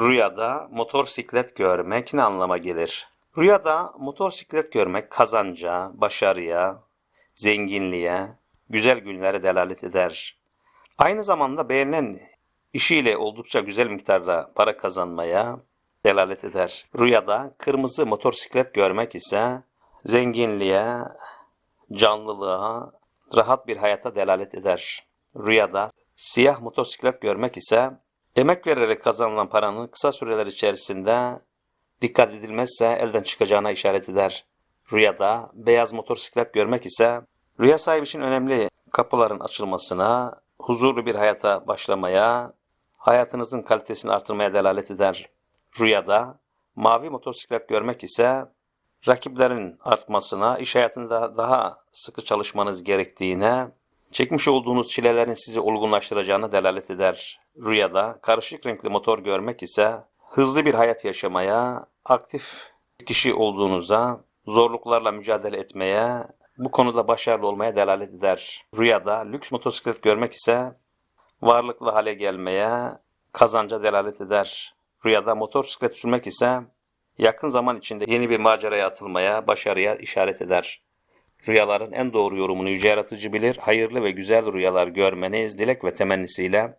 Rüyada motosiklet görmek ne anlama gelir? Rüyada motosiklet görmek kazanca, başarıya, zenginliğe, güzel günlere delalet eder. Aynı zamanda beğenilen işiyle oldukça güzel miktarda para kazanmaya delalet eder. Rüyada kırmızı motosiklet görmek ise zenginliğe, canlılığa, rahat bir hayata delalet eder. Rüyada siyah motosiklet görmek ise emek vererek kazanılan paranın kısa süreler içerisinde dikkat edilmezse elden çıkacağına işaret eder. Rüyada beyaz motosiklet görmek ise rüya sahibi için önemli kapıların açılmasına, huzurlu bir hayata başlamaya, hayatınızın kalitesini artırmaya delalet eder. Rüyada mavi motosiklet görmek ise rakiplerin artmasına, iş hayatında daha sıkı çalışmanız gerektiğine, çekmiş olduğunuz çilelerin sizi olgunlaştıracağına delalet eder. Rüyada karışık renkli motor görmek ise hızlı bir hayat yaşamaya, aktif kişi olduğunuza, zorluklarla mücadele etmeye, bu konuda başarılı olmaya delalet eder. Rüyada lüks motosiklet görmek ise varlıklı hale gelmeye, kazanca delalet eder. Rüyada motosiklet sürmek ise yakın zaman içinde yeni bir maceraya atılmaya, başarıya işaret eder. Rüyaların en doğru yorumunu Yüce Yaratıcı bilir. Hayırlı ve güzel rüyalar görmeniz dilek ve temennisiyle